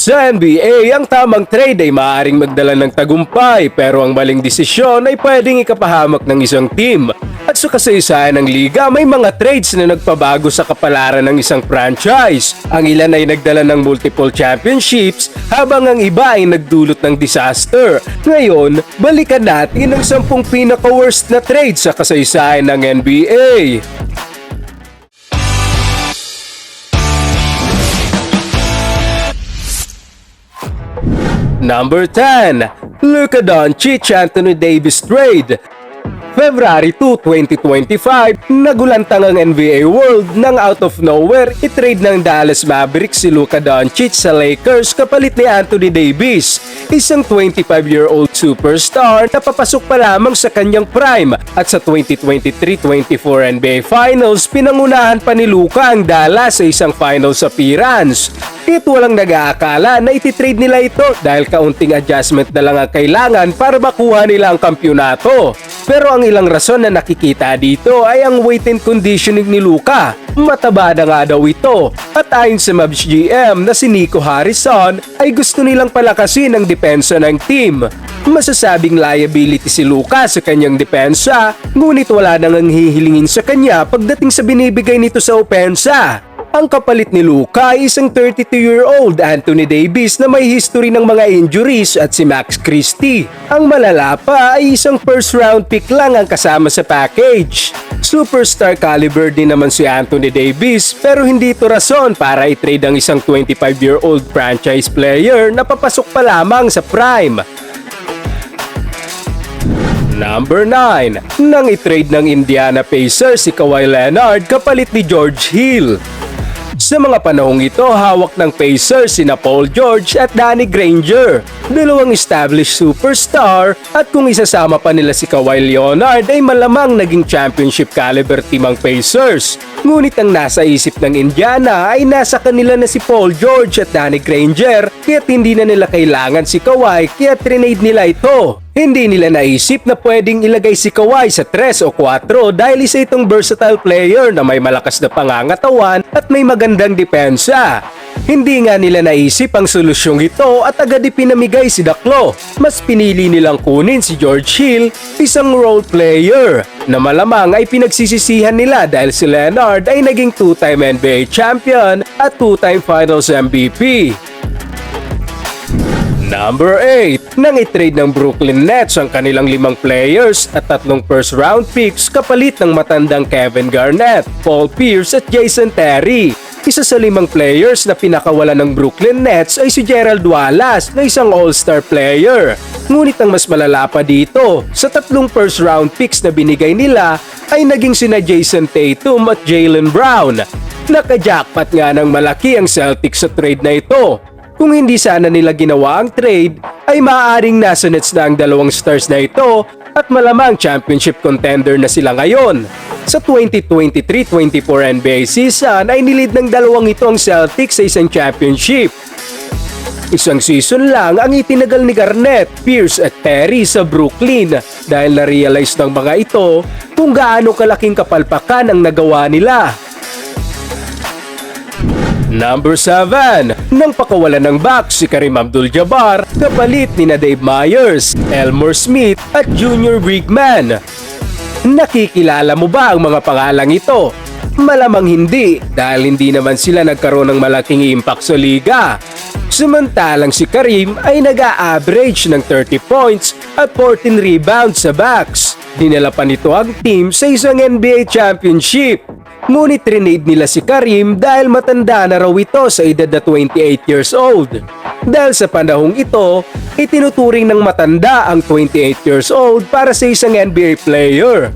Sa NBA, ang tamang trade ay maaaring magdala ng tagumpay pero ang maling desisyon ay pwedeng ikapahamak ng isang team. At sa kasaysayan ng liga, may mga trades na nagpabago sa kapalaran ng isang franchise. Ang ilan ay nagdala ng multiple championships habang ang iba ay nagdulot ng disaster. Ngayon, balikan natin ang 10 pinaka-worst na trades sa kasaysayan ng NBA. Number 10. Luka Doncic Anthony Davis trade. February 2, 2025, nagulantang ang NBA World nang out of nowhere itrade ng Dallas Mavericks si Luka Doncic sa Lakers kapalit ni Anthony Davis, isang 25-year-old superstar na papasok pa lamang sa kanyang prime at sa 2023-24 NBA Finals pinangunahan pa ni Luka ang Dallas sa isang finals appearance. Kahit walang nag-aakala na ititrade nila ito dahil kaunting adjustment na lang ang kailangan para makuha nila ang kampyonato. Pero ang ilang rason na nakikita dito ay ang weight and conditioning ni Luka. Mataba na nga daw ito. At ayon sa Mavs GM na si Nico Harrison ay gusto nilang palakasin ang depensa ng team. Masasabing liability si Luka sa kanyang depensa, ngunit wala nang ang hihilingin sa kanya pagdating sa binibigay nito sa opensa. Ang kapalit ni Luka ay isang 32-year-old Anthony Davis na may history ng mga injuries at si Max Christie. Ang malala pa ay isang first round pick lang ang kasama sa package. Superstar caliber din naman si Anthony Davis pero hindi ito rason para i-trade ang isang 25-year-old franchise player na papasok pa lamang sa prime. Number 9. Nang i-trade ng Indiana Pacers si Kawhi Leonard kapalit ni George Hill. Sa mga panahong ito, hawak ng Pacers sina Paul George at Danny Granger, dalawang established superstar at kung isasama pa nila si Kawhi Leonard ay malamang naging championship caliber team ang Pacers. Ngunit ang nasa isip ng Indiana ay nasa kanila na si Paul George at Danny Granger kaya't hindi na nila kailangan si Kawhi kaya trinade nila ito. Hindi nila naisip na pwedeng ilagay si Kawhi sa 3 o 4 dahil isa itong versatile player na may malakas na pangangatawan at may magandang depensa. Hindi nga nila naisip ang solusyong ito at agad ipinamigay si Daklo. Mas pinili nilang kunin si George Hill, isang role player, na malamang ay pinagsisisihan nila dahil si Leonard ay naging two-time NBA champion at two-time finals MVP. Number 8. Nang i-trade ng Brooklyn Nets ang kanilang limang players at tatlong first round picks kapalit ng matandang Kevin Garnett, Paul Pierce at Jason Terry. Isa sa limang players na pinakawala ng Brooklyn Nets ay si Gerald Wallace na isang all-star player. Ngunit ang mas malala pa dito, sa tatlong first round picks na binigay nila ay naging sina Jason Tatum at Jalen Brown. Naka-jackpot nga ng malaki ang Celtics sa trade na ito kung hindi sana nila ginawa ang trade, ay maaaring nasa nets na ang dalawang stars na ito at malamang championship contender na sila ngayon. Sa 2023-24 NBA season ay nilid ng dalawang ito ang Celtics sa isang championship. Isang season lang ang itinagal ni Garnett, Pierce at Terry sa Brooklyn dahil na-realize ng mga ito kung gaano kalaking kapalpakan ang nagawa nila. Number 7. Nang pakawalan ng Bucks si Karim Abdul-Jabbar, kapalit ni na Dave Myers, Elmore Smith at Junior Brigman. Nakikilala mo ba ang mga pangalang ito? Malamang hindi dahil hindi naman sila nagkaroon ng malaking impact sa liga. Samantalang si Karim ay nag-a-average ng 30 points at 14 rebounds sa Bucks. Dinala pa nito ang team sa isang NBA championship. Ngunit trinade nila si Karim dahil matanda na raw ito sa edad na 28 years old. Dahil sa panahong ito, itinuturing ng matanda ang 28 years old para sa isang NBA player.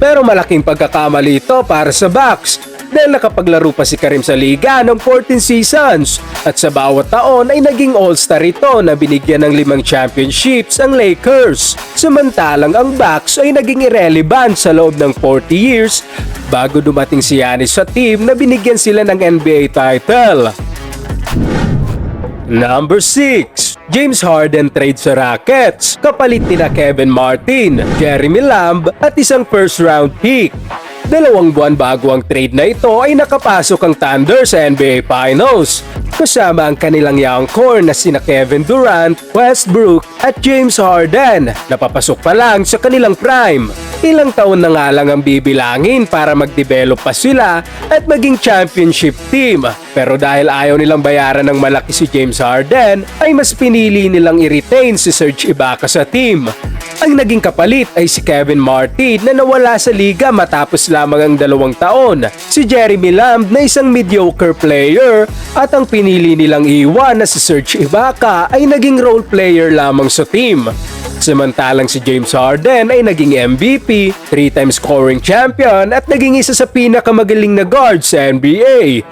Pero malaking pagkakamali ito para sa Bucks dahil nakapaglaro pa si Karim sa liga ng 14 seasons at sa bawat taon ay naging all-star ito na binigyan ng limang championships ang Lakers. Samantalang ang Bucks ay naging irrelevant sa loob ng 40 years bago dumating si Giannis sa team na binigyan sila ng NBA title. Number 6. James Harden trade sa Rockets. Kapalit nila Kevin Martin, Jeremy Lamb at isang first round pick. Dalawang buwan bago ang trade na ito ay nakapasok ang Thunder sa NBA Finals. Kasama ang kanilang young core na sina Kevin Durant, Westbrook at James Harden na papasok pa lang sa kanilang prime. Ilang taon na nga lang ang bibilangin para mag-develop pa sila at maging championship team. Pero dahil ayaw nilang bayaran ng malaki si James Harden, ay mas pinili nilang i-retain si Serge Ibaka sa team. Ang naging kapalit ay si Kevin Martin na nawala sa liga matapos lamang ang dalawang taon. Si Jeremy Lamb na isang mediocre player at ang pinili nilang iwan na si Serge Ibaka ay naging role player lamang sa team. Samantalang si James Harden ay naging MVP, 3 times scoring champion at naging isa sa pinakamagaling na guard sa NBA.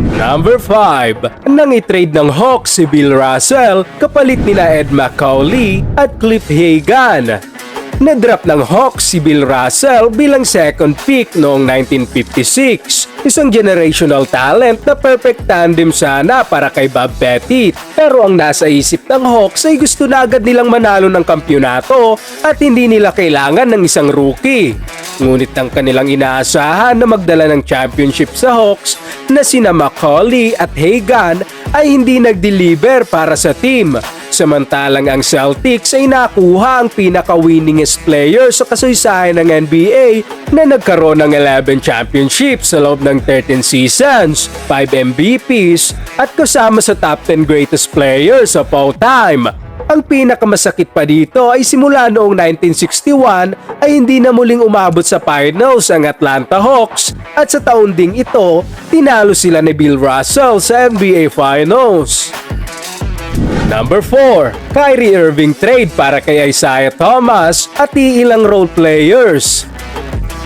Number 5. Nang i-trade ng Hawks si Bill Russell kapalit nila Ed McCauley at Cliff Hagan. Na-drop ng Hawks si Bill Russell bilang second pick noong 1956. Isang generational talent na perfect tandem sana para kay Bob Pettit. Pero ang nasa isip ng Hawks ay gusto na agad nilang manalo ng kampyonato at hindi nila kailangan ng isang rookie. Ngunit ang kanilang inaasahan na magdala ng championship sa Hawks na sina Macaulay at Hagan ay hindi nag-deliver para sa team. Samantalang ang Celtics ay nakuha ang pinaka-winningest player sa kasaysayan ng NBA na nagkaroon ng 11 championships sa loob ng 13 seasons, 5 MVPs at kasama sa top 10 greatest players of all time. Ang pinakamasakit pa dito ay simula noong 1961 ay hindi na muling umabot sa finals ang Atlanta Hawks at sa taon ding ito, tinalo sila ni Bill Russell sa NBA Finals. Number 4. Kyrie Irving trade para kay Isaiah Thomas at iilang role players.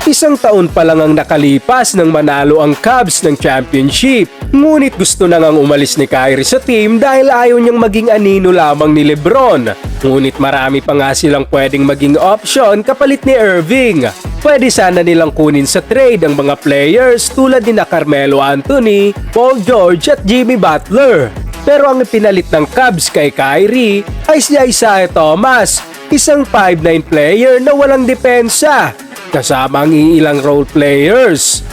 Isang taon pa lang ang nakalipas nang manalo ang Cubs ng championship. Ngunit gusto na ngang umalis ni Kyrie sa team dahil ayaw niyang maging anino lamang ni Lebron. Ngunit marami pa nga silang pwedeng maging option kapalit ni Irving. Pwede sana nilang kunin sa trade ang mga players tulad ni na Carmelo Anthony, Paul George at Jimmy Butler. Pero ang ipinalit ng Cubs kay Kyrie ay si Isaiah Thomas, isang 5'9 player na walang depensa, kasama ang iilang role players.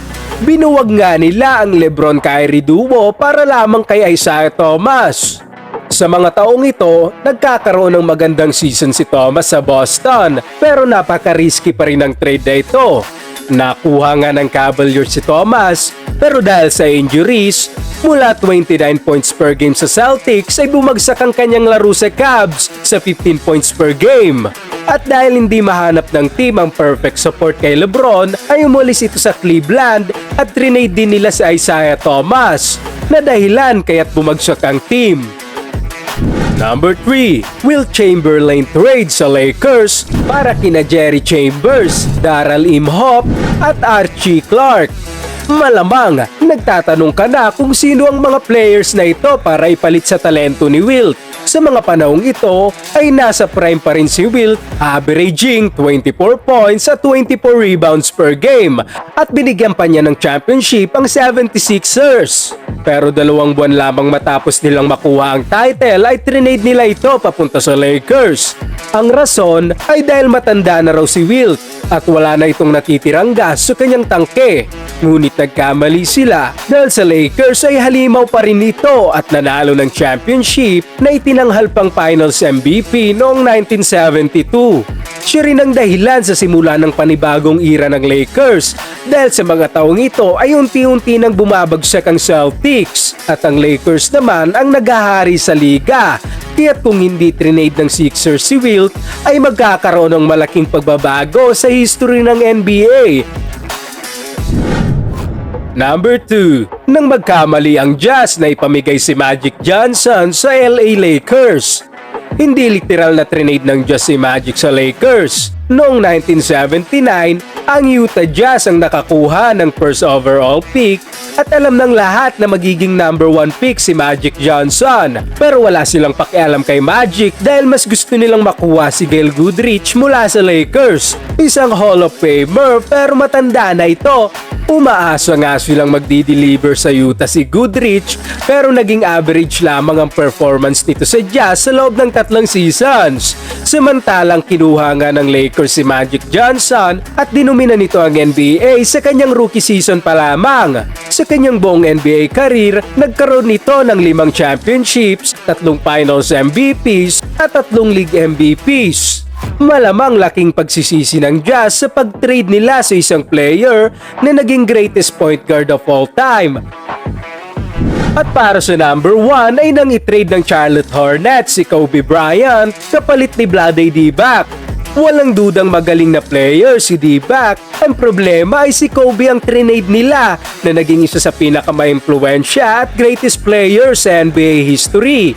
Binuwag nga nila ang Lebron-Kyrie duo para lamang kay Isaiah Thomas. Sa mga taong ito, nagkakaroon ng magandang season si Thomas sa Boston pero napaka-risky pa rin ang trade na ito. Nakuha nga ng Cavaliers si Thomas pero dahil sa injuries, mula 29 points per game sa Celtics ay bumagsak ang kanyang laro sa Cavs sa 15 points per game. At dahil hindi mahanap ng team ang perfect support kay Lebron, ay umalis ito sa Cleveland at trinade din nila si Isaiah Thomas na dahilan kaya't bumagsak ang team. Number 3, Will Chamberlain trade sa Lakers para kina Jerry Chambers, Daryl Imhoff at Archie Clark. Malamang, nagtatanong ka na kung sino ang mga players na ito para ipalit sa talento ni Wilt. Sa mga panahong ito ay nasa prime pa rin si Wilt, averaging 24 points at 24 rebounds per game at binigyan pa niya ng championship ang 76ers. Pero dalawang buwan lamang matapos nilang makuha ang title ay trinade nila ito papunta sa Lakers. Ang rason ay dahil matanda na raw si Wilt at wala na itong natitirang gas sa kanyang tangke. Ngunit nagkamali sila dahil sa Lakers ay halimaw pa rin ito at nanalo ng championship na itinanghal pang finals MVP noong 1972. Siya rin ang dahilan sa simula ng panibagong era ng Lakers dahil sa mga taong ito ay unti-unti nang bumabagsak ang Celtics at ang Lakers naman ang naghahari sa liga. Kaya't kung hindi trinade ng Sixers si Wilt ay magkakaroon ng malaking pagbabago sa history ng NBA Number 2, nang magkamali ang Jazz na ipamigay si Magic Johnson sa LA Lakers. Hindi literal na trinade ng Jazz si Magic sa Lakers. Noong 1979, ang Utah Jazz ang nakakuha ng first overall pick at alam ng lahat na magiging number 1 pick si Magic Johnson. Pero wala silang pakialam kay Magic dahil mas gusto nilang makuha si Gail Goodrich mula sa Lakers. Isang Hall of Famer pero matanda na ito Umaasa nga silang magdi-deliver sa Utah si Goodrich pero naging average lamang ang performance nito sa Jazz sa loob ng tatlong seasons. Samantalang kinuha nga ng Lakers si Magic Johnson at dinumina nito ang NBA sa kanyang rookie season pa lamang. Sa kanyang buong NBA career, nagkaroon nito ng limang championships, tatlong finals MVPs at tatlong league MVPs. Malamang laking pagsisisi ng Jazz sa pag-trade nila sa isang player na naging greatest point guard of all time. At para sa number 1 ay nang i-trade ng Charlotte Hornets si Kobe Bryant kapalit ni Vlade Divac. Walang dudang magaling na player si Divac. Ang problema ay si Kobe ang trinade nila na naging isa sa pinakamaimpluwensya at greatest player sa NBA history.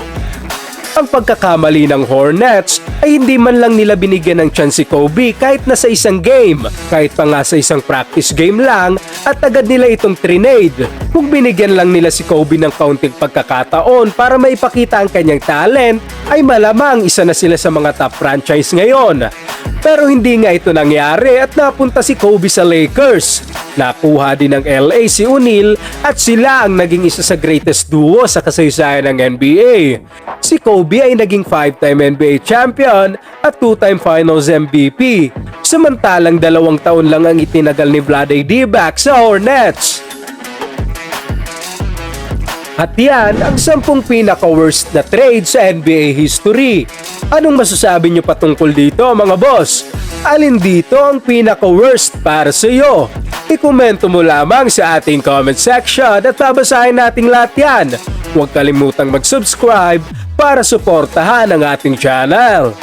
Ang pagkakamali ng Hornets ay hindi man lang nila binigyan ng chance si Kobe kahit na sa isang game, kahit pa nga sa isang practice game lang at agad nila itong trinade. Kung binigyan lang nila si Kobe ng kaunting pagkakataon para maipakita ang kanyang talent, ay malamang isa na sila sa mga top franchise ngayon. Pero hindi nga ito nangyari at napunta si Kobe sa Lakers. Nakuha din ng LA si O'Neal at sila ang naging isa sa greatest duo sa kasaysayan ng NBA. Si Kobe ay naging 5-time NBA champion at 2-time finals MVP. Samantalang dalawang taon lang ang itinagal ni Vlade Divac sa Hornets. At yan ang sampung pinaka-worst na trade sa NBA history. Anong masasabi nyo patungkol dito mga boss? Alin dito ang pinaka-worst para sa iyo? I-komento mo lamang sa ating comment section at babasahin nating lahat yan. Huwag kalimutang mag-subscribe para suportahan ang ating channel.